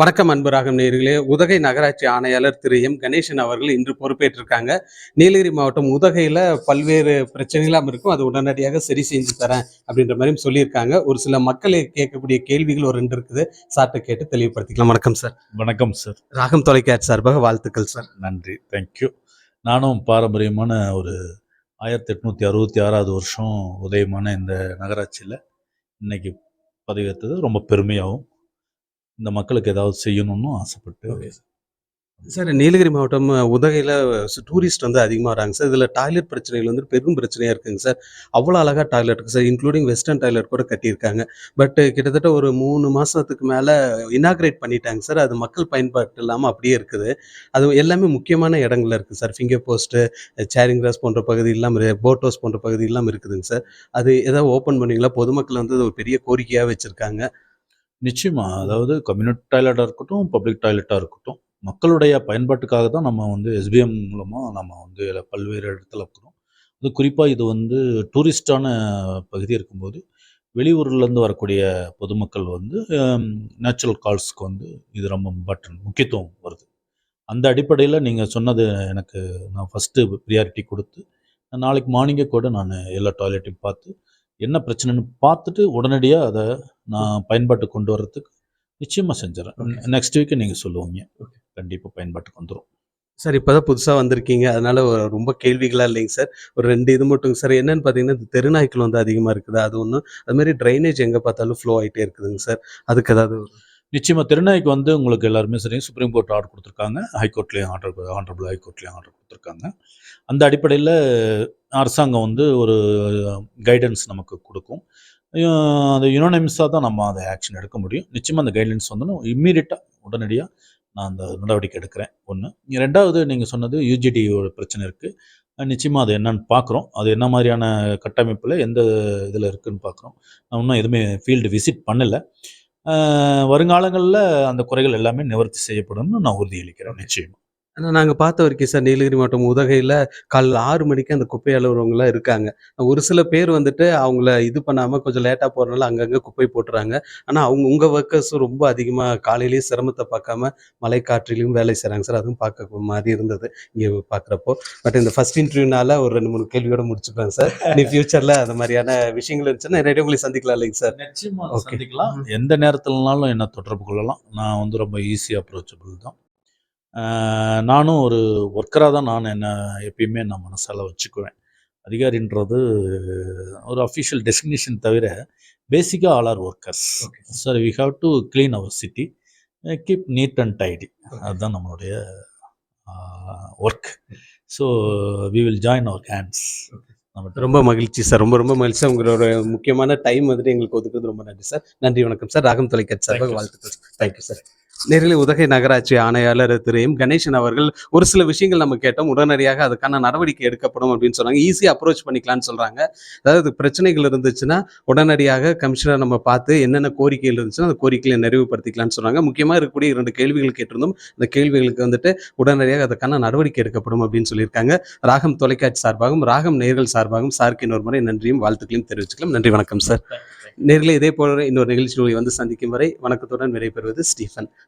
வணக்கம் அன்பராகம் நேர்களே உதகை நகராட்சி ஆணையாளர் திரு எம். கணேசன் அவர்கள் இன்று பொறுப்பேற்றிருக்காங்க. நீலகிரி மாவட்டம் உதகையில் பல்வேறு பிரச்சனைகளாம் இருக்கும். அது உடனடியாக சரி செஞ்சு தரேன் அப்படின்ற மாதிரியும் சொல்லியிருக்காங்க. ஒரு சில மக்களை கேட்கக்கூடிய கேள்விகள் ஒரு ரெண்டு இருக்குது. சார்ட்ட கேட்டு தெளிவுபடுத்திக்கலாம். வணக்கம் சார். வணக்கம் சார். ராகம் தொலைக்காட்சி சார்பாக வாழ்த்துக்கள் சார். நன்றி. தேங்க்யூ நானும் பாரம்பரியமான ஒரு ஆயிரத்தி எட்நூற்றி அறுபத்தி ஆறாவது வருஷம் உதயமான இந்த நகராட்சியில் இன்னைக்கு பதவியேற்றது. ரொம்ப பெருமையாகவும் இந்த மக்களுக்கு ஏதாவது செய்யணும்னு ஆசைப்பட்டு சார். நீலகிரி மாவட்டம் உதகையில் டூரிஸ்ட் வந்து அதிகமாக வராங்க சார். இதில் டாய்லெட் பிரச்சனைகள் வந்து பெரும் பிரச்சனையாக இருக்குங்க சார். அவ்வளோ அழகாக டாய்லெட் இருக்குது சார் இன்க்ளூடிங் வெஸ்டர்ன் டாய்லெட் கூட கட்டியிருக்காங்க. பட் கிட்டத்தட்ட ஒரு மூணு மாதத்துக்கு மேலே இனாக்ரேட் பண்ணிட்டாங்க சார். அது மக்கள் பயன்பாட்டு இல்லாமல் அப்படியே இருக்குது. அது எல்லாமே முக்கியமான இடங்கள்ல இருக்குது sir. Finger post Charing Cross போன்ற பகுதி இல்லாமல் போட் ஹவுஸ் போன்ற பகுதி இல்லாமல் இருக்குதுங்க சார். அது ஏதாவது ஓப்பன் பண்ணீங்களா? பொதுமக்கள் வந்து ஒரு பெரிய கோரிக்கையாக வச்சுருக்காங்க. நிச்சயமா. அதாவது கம்யூனிட்டி டாய்லெட்டாக இருக்கட்டும் பப்ளிக் டாய்லெட்டாக இருக்கட்டும் மக்களுடைய பயன்பாட்டுக்காக தான் நம்ம வந்து எஸ்பிஎம் மூலமாக நம்ம வந்து பல்வேறு இடத்துல இருக்கிறோம். அது குறிப்பாக இது வந்து டூரிஸ்டான பகுதி இருக்கும்போது வெளியூர்லேருந்து வரக்கூடிய பொதுமக்கள் வந்து நேச்சுரல் கால்ஸ்க்கு வந்து இது ரொம்ப இம்பார்ட்டன்ட் முக்கியத்துவம் வருது. அந்த அடிப்படையில் நீங்கள் சொன்னது எனக்கு நான் ஃபஸ்ட்டு ப்ரியாரிட்டி கொடுத்து நாளைக்கு மார்னிங்கே கூட நான் எல்லா டாய்லெட்டையும் பார்த்து என்ன பிரச்சனைன்னு பார்த்துட்டு உடனடியாக அதை நான் பயன்பாட்டுக்கு கொண்டு வர்றதுக்கு நிச்சயமாக செஞ்சிடறேன். நெக்ஸ்ட் வீக்கு நீங்கள் சொல்லுவீங்க. கண்டிப்பாக பயன்பாட்டுக்கு வந்துடும் சார் இப்போ தான் புதுசாக வந்திருக்கீங்க. அதனால ரொம்ப கேள்விகளாக இல்லைங்க சார் ஒரு ரெண்டு இது மட்டும் சார் என்னன்னு பார்த்தீங்கன்னா இந்த தெருநாய்க்கள் வந்து அதிகமாக இருக்குது. அது ஒன்று அது மாதிரி ட்ரைனேஜ் எங்கே பார்த்தாலும் ஃப்ளோ ஆகிட்டே இருக்குதுங்க சார் அதுக்கு ஏதாவது நிச்சயமாக திருநாய்க்கு வந்து உங்களுக்கு எல்லாருமே சரி சுப்ரீம் கோர்ட் ஆர்டர் கொடுத்துருக்காங்க. ஹைகோர்ட்லேயும் ஆர்டர் ஆனரபிள் ஹைகோர்ட்லேயும் ஆர்டர் கொடுத்துருக்காங்க. அந்த அடிப்படையில் அரசாங்கம் வந்து ஒரு கைடன்ஸ் நமக்கு கொடுக்கும். அது யுனானிமஸாக தான் நம்ம அதை ஆக்ஷன் எடுக்க முடியும். நிச்சயமாக அந்த கைட்லைன்ஸ் வந்து இம்மீடியட்டாக உடனடியாக நான் அந்த நடவடிக்கை எடுக்கிறேன். ஒன்று ரெண்டாவது நீங்கள் சொன்னது யூஜிடி ஒரு பிரச்சனை இருக்குது நிச்சயமாக அது என்னன்னு பார்க்குறோம். அது என்ன மாதிரியான கட்டமைப்பில் எந்த இதில் இருக்குதுன்னு பார்க்குறோம். நான் இன்னும் எதுவுமே ஃபீல்டு விசிட் பண்ணலை. வருங்காலங்களில் அந்த குறைகள் எல்லாமே நிவர்த்தி செய்யப்படும்னு நான் உறுதியளிக்கிறேன். நிச்சயமாக ஆனால் நாங்கள் பார்த்த வரைக்கும் சார் நீலகிரி மாவட்டம் உதகையில் காலைல ஆறு மணிக்கு அந்த குப்பை அலுவலகங்கள்லாம் இருக்காங்க. ஒரு சில பேர் வந்துட்டு அவங்கள இது பண்ணாமல் கொஞ்சம் லேட்டாக போகிறனால அங்கங்கே குப்பை போட்டுறாங்க. ஆனால் அவங்க உங்கள் ஒர்க்கர்ஸும் ரொம்ப அதிகமாக காலையிலேயே சிரமத்தை பார்க்காம மழை காற்றிலையும் வேலை செய்கிறாங்க சார். அதுவும் பார்க்க மாதிரி இருந்தது. இங்கே பார்க்குறப்போ. பட் இந்த ஃபர்ஸ்ட் இன்டர்வியூனால ஒரு ரெண்டு மூணு கேள்வியோட முடிச்சுப்பேன் சார். நீ ஃபியூச்சரில் அந்த மாதிரியான விஷயங்கள் இருந்துச்சுன்னா நேரடியாக உங்களை சந்திக்கலாம் இல்லைங்க சார். நிச்சயமா Okay. சந்திக்கலாம். எந்த நேரத்துலனாலும் என்ன தொடர்பு கொள்ளலாம்? நான் வந்து ரொம்ப ஈஸி அப்ரோச்சபிள் தான். நானும் ஒரு ஒர்க்கராக தான் நான் என்ன எப்பயுமே நான் மனசால வச்சுக்குவேன். அதிகாரின்றது ஒரு அஃபிஷியல் டெஸ்டினேஷன் தவிர பேசிக்காக all are workers sir we have to clean our city keep neat and tidy அதுதான் நம்மளுடைய work so we will join our hands ரொம்ப மகிழ்ச்சி சார். ரொம்ப ரொம்ப மகிழ்ச்சி சார். உங்களோட முக்கியமான டைம் வந்துட்டு எங்களுக்கு ஒதுக்குறது ரொம்ப நன்றி சார். நன்றி வணக்கம் சார். ராகம் தொலைக்காட்சி sir. வாழ்த்துக்கள் தேங்க்யூ சார் நேரில் உதகை நகராட்சி ஆணையாளர் திரு எம் கணேசன் அவர்கள் ஒரு சில விஷயங்கள் நம்ம கேட்டோம். உடனடியாக அதுக்கான நடவடிக்கை எடுக்கப்படும் அப்படின்னு சொன்னாங்க. ஈஸியாக அப்ரோச் பண்ணிக்கலாம்னு சொல்றாங்க. அதாவது பிரச்சனைகள் இருந்துச்சுன்னா உடனடியாக கமிஷனர் நம்ம பார்த்து என்னென்ன கோரிக்கைகள் இருந்துச்சுன்னா அந்த கோரிக்கைகளை நிறைவுபடுத்திக்கலாம்னு சொன்னாங்க முக்கியமாக இருக்கக்கூடிய இரண்டு கேள்விகள் கேட்டிருந்தோம். அந்த கேள்விகளுக்கு வந்துட்டு உடனடியாக அதுக்கான நடவடிக்கை எடுக்கப்படும் அப்படின்னு சொல்லியிருக்காங்க. ராகம் தொலைக்காட்சி சார்பாகவும் ராகம் நேர்கள் சார்பாகவும் சாருக்கு இன்னொரு முறை நன்றியும் வாழ்த்துக்களையும் தெரிவிச்சுக்கலாம். நன்றி வணக்கம் சார். நேரில் இதே போல இன்னொரு நிகழ்ச்சியை வந்து சந்திக்கும் வரை வணக்கத்துடன் விடைபெறுவது ஸ்டீஃபன்.